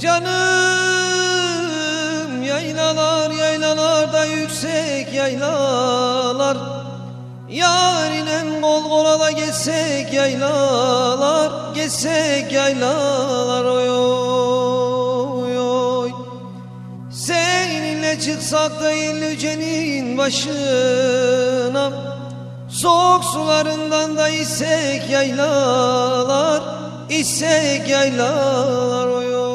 Canım yaylalar yaylalarda yüksek yaylalar. Yarinen kol kola da geçsek yaylalar Geçsek yaylalar. Oy oy oy. Seninle çıksak da illücenin başına Soğuk sularından da içsek yaylalar İçsek yaylalar. Oy oy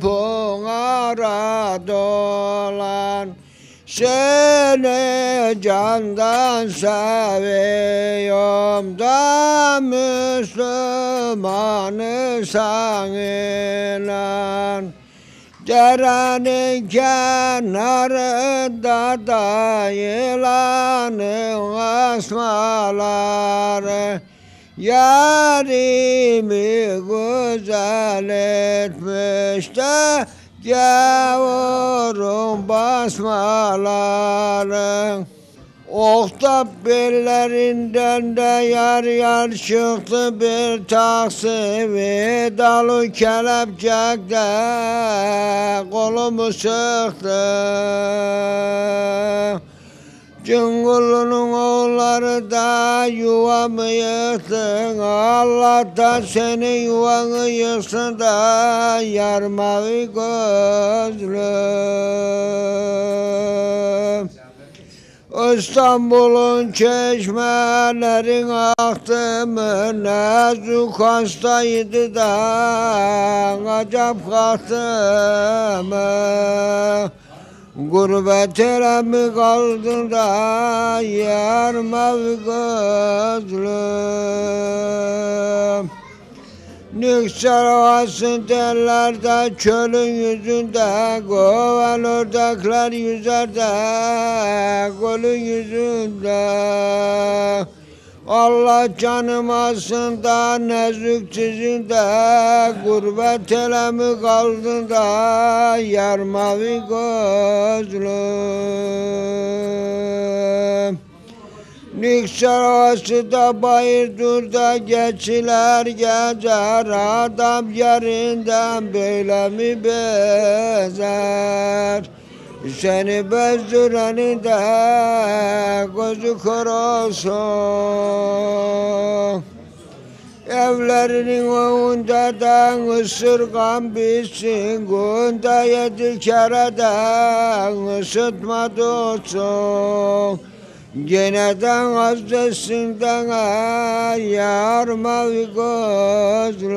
pınara dolan Seni candan seviyorum da Müslümanı sanılan. Derenin kenarında da yılanın asmaları Yarimi güzel etmiş de Gavurun basmaları. Oktap bellerinden de yar yar çıktı bir taksimi Dalı kelepçekte kolumu sıktı Cıngılının oğulları da yuvamı yıktın Allah da senin yuvanı yıksın da yar mavi gözlüm. İstanbul'un çeşmelerin aktı mı? Nazuk hastaydı da acap kalktı mı Gurbet ele mi kaldın da yar mavi gözlüm Nüksar havasın tellerde çölün yüzünde Kovan ördekler yüzerde Gölün yüzünde Allah canım alsın da nezük çizinde Gurbet ele mi kaldın da Yar mavi gözlüm Niksar havası da bayırdurda geçiler gezer Adam yerinden böyle mi bezer Seni bezdirenin de gözü kör olsun. Evlerinin önünde de ısırgan bitsin Günde yedi kereden ısıtma tutsun Geneden azesinden yar mavi gözlüm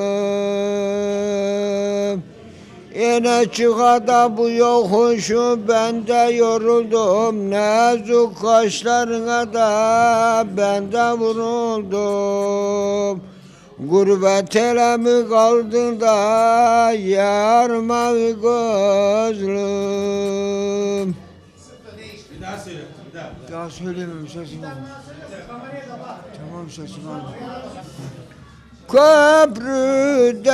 Yine çıkada bu yokuşu ben de yoruldum Nazik kaşlarına da ben de vuruldum Gurbet ele mi kaldın da yar mavi gözlüm Bir daha söyle. Bir daha. Ya söyleyemem sesini. Tamam sesini al. Köprüden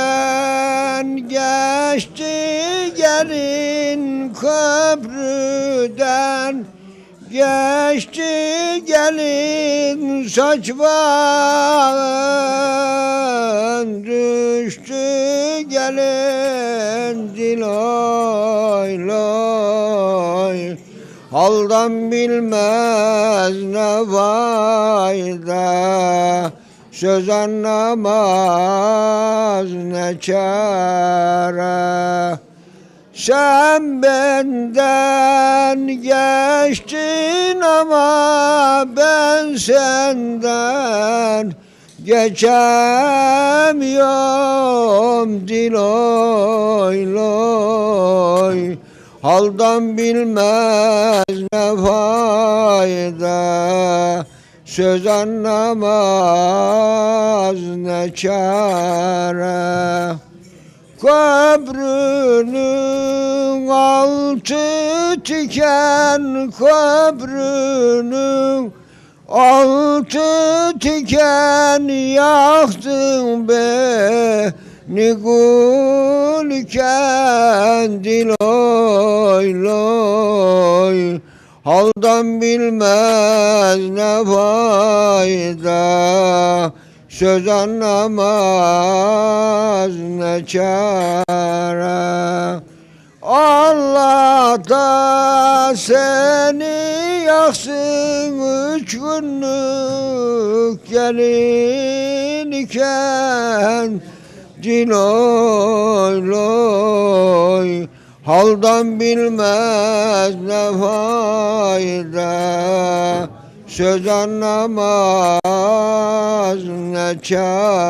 geçti gelin köprüden Geçti gelin saç bağın düştü gelin diloy loy. Haldan bilmez ne fayda Söz anlamaz ne çare. Sen benden geçtin ama ben senden Geçemiyorum. Diloy loy. Haldan bilmez ne fayda Söz anlamaz ne çare. Köprünün altı tiken köprünün altı tiken. Yaktın beni gülken diloy loy Haldan bilmez ne fayda Söz anlamaz ne çare. Allah da seni yaksın üç günlük gelin iken Ciloy loy Haldan bilmez ne fayda Söz anlamaz ne çare